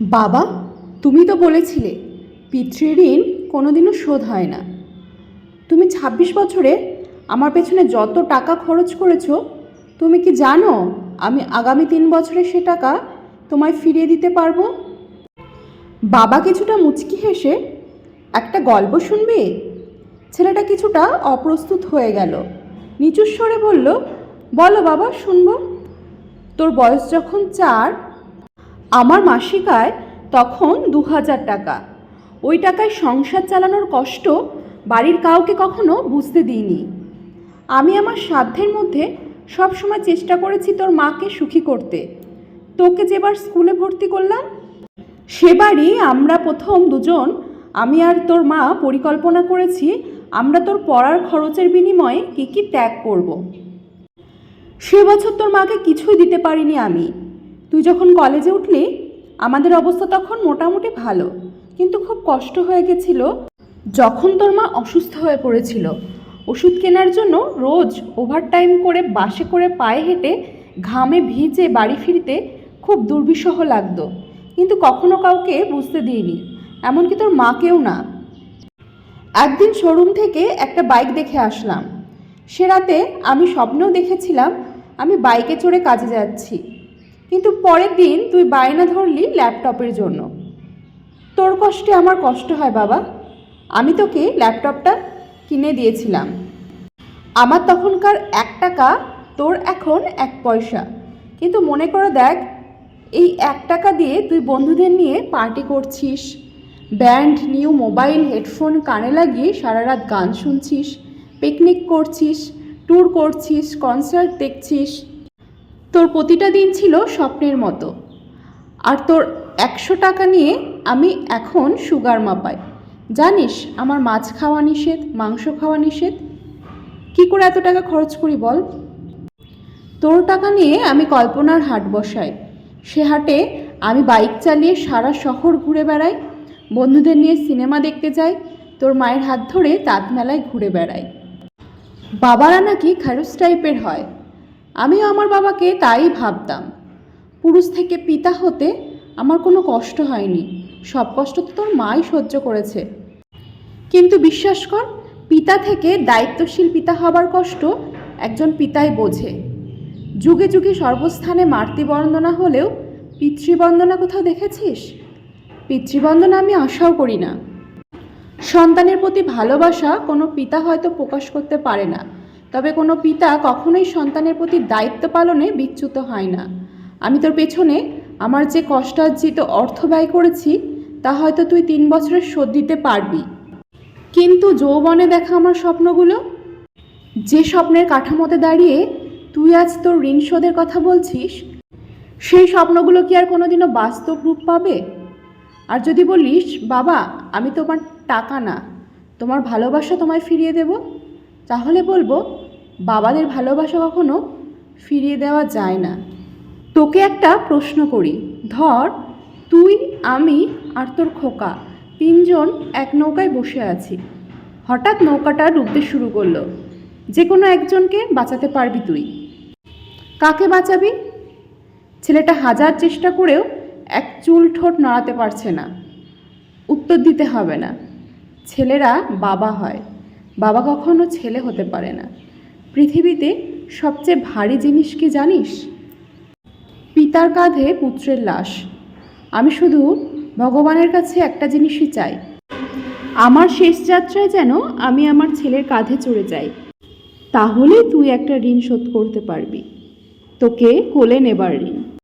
বাবা, তুমি তো বলেছিলে পিতৃঋণ কোনোদিনও শোধ হয় না। তুমি ছাব্বিশ বছরে আমার পেছনে যত টাকা খরচ করেছ, তুমি কি জানো আমি আগামী তিন বছরে সে টাকা তোমায় ফিরিয়ে দিতে পারব? বাবা কিছুটা মুচকি হেসে, একটা গল্প শুনবে? ছেলেটা কিছুটা অপ্রস্তুত হয়ে গেল। নিচু স্বরে বলল, বলো বাবা, শুনব। তোর বয়স যখন চার আমার মাসিক আয় তখন দু হাজার টাকা। ওই টাকায় সংসার চালানোর কষ্ট বাড়ির কাউকে কখনো বুঝতে দিইনি। আমি আমার সাধ্যের মধ্যে সব সময় চেষ্টা করেছি তোর মাকে সুখী করতে। তোকে যেবার স্কুলে ভর্তি করলাম সেবারই আমরা প্রথম দুজন, আমি আর তোর মা পরিকল্পনা করেছি আমরা তোর পড়ার খরচের বিনিময়ে কী কী ত্যাগ করব। সে বছর তোর মাকে কিছুই দিতে পারিনি আমি। তুই যখন কলেজে উঠলি, আমাদের অবস্থা তখন মোটামুটি ভালো। কিন্তু খুব কষ্ট হয়ে গেছিল যখন তোর মা অসুস্থ হয়ে পড়েছিল। ওষুধ কেনার জন্য রোজ ওভারটাইম করে বাসে করে পায়ে হেঁটে ঘামে ভিজে বাড়ি ফিরতে খুব দুর্বিষহ লাগতো। কিন্তু কখনো কাউকে বুঝতে দিইনি, এমনকি তোর মাকেও না। একদিন শোরুম থেকে একটা বাইক দেখে আসলাম। সে রাতে আমি স্বপ্নেও দেখেছিলাম আমি বাইকে চড়ে কাজে যাচ্ছি। কিন্তু পরের দিন তুই বায়না ধরলি ল্যাপটপের জন্য। তোর কষ্টে আমার কষ্ট হয় বাবা। আমি তোকে ল্যাপটপটা কিনে দিয়েছিলাম। আমার তখনকার এক টাকা, তোর এখন এক পয়সা। কিন্তু মনে করে দেখ, এই এক টাকা দিয়ে তুই বন্ধুদের নিয়ে পার্টি করছিস, ব্যান্ড, নিউ মোবাইল, হেডফোন কানে লাগিয়ে সারা রাত গান শুনছিস, পিকনিক করছিস, ট্যুর করছিস, কনসার্ট দেখছিস তোর প্রতিটা দিন ছিল স্বপ্নের মতো। আর তোর একশো টাকা নিয়ে আমি এখন সুগার মাপাই। জানিস, আমার মাছ খাওয়া নিষেধ, মাংস খাওয়া নিষেধ। কি করে এত টাকা খরচ করি বল? তোর টাকা নিয়ে আমি কল্পনার হাট বসাই। সে হাটে আমি বাইক চালিয়ে সারা শহর ঘুরে বেড়াই। বন্ধুদের নিয়ে সিনেমা দেখতে যাই। তোর মায়ের হাত ধরে তাঁত মেলায় ঘুরে বেড়াই। বাবারা নাকি খারুস টাইপের হয়। আমিও আমার বাবাকে তাই ভাবতাম। পুরুষ থেকে পিতা হতে আমার কোনো কষ্ট হয়নি। সব কষ্ট তো তোর মাই সহ্য করেছে। কিন্তু বিশ্বাস কর, পিতা থেকে দায়িত্বশীল পিতা হবার কষ্ট একজন পিতাই বোঝে। যুগে যুগে সর্বস্থানে মাতৃবন্দনা হলেও পিতৃবন্দনা কোথাও দেখেছিস? পিতৃবন্দনা আমি আশাও করি না। সন্তানের প্রতি ভালোবাসা কোনো পিতা হয়তো প্রকাশ করতে পারে না। তবে কোনো পিতা কখনোই সন্তানের প্রতি দায়িত্ব পালনে বিচ্যুত হয় না। আমি তোর পেছনে আমার যে কষ্টার্জিত অর্থ ব্যয় করেছি, তা হয়তো তুই তিন বছরের শোধ দিতে পারবি। কিন্তু যৌবনে দেখা আমার স্বপ্নগুলো? যে স্বপ্নের কাঠামোতে দাঁড়িয়ে তুই আজ তোর ঋণ শোধের কথা বলছিস, সেই স্বপ্নগুলো কি আর কোনোদিনও বাস্তব রূপ পাবে? আর যদি বলিস, বাবা, আমি তোমার টাকা না, তোমার ভালোবাসা তোমায় ফিরিয়ে দেব, তাহলে বলব বাবাদের ভালোবাসা কখনো ফিরিয়ে দেওয়া যায় না। তোকে একটা প্রশ্ন করি। ধর, তুই, আমি আর তোর খোকা তিনজন এক নৌকায় বসে আছি। হঠাৎ নৌকাটা ডুবতে শুরু করল। যে কোনো একজনকে বাঁচাতে পারবি তুই। কাকে বাঁচাবি? ছেলেটা হাজার চেষ্টা করেও এক চুল ঠোঁট নড়াতে পারছে না। উত্তর দিতে হবে না। ছেলেরা বাবা হয়। বাবা কখনো ছেলে হতে পারে না। পৃথিবীতে সবচেয়ে ভারী জিনিস কি জানিস? পিতার কাঁধে পুত্রের লাশ। আমি শুধু ভগবানের কাছে একটা জিনিসই চাই। আমার শেষ যাত্রায় যেন আমি আমার ছেলের কাঁধে চড়ে যাই। তাহলে তুই একটা ঋণ শোধ করতে পারবি। তোকে কোলে নেবার ঋণ।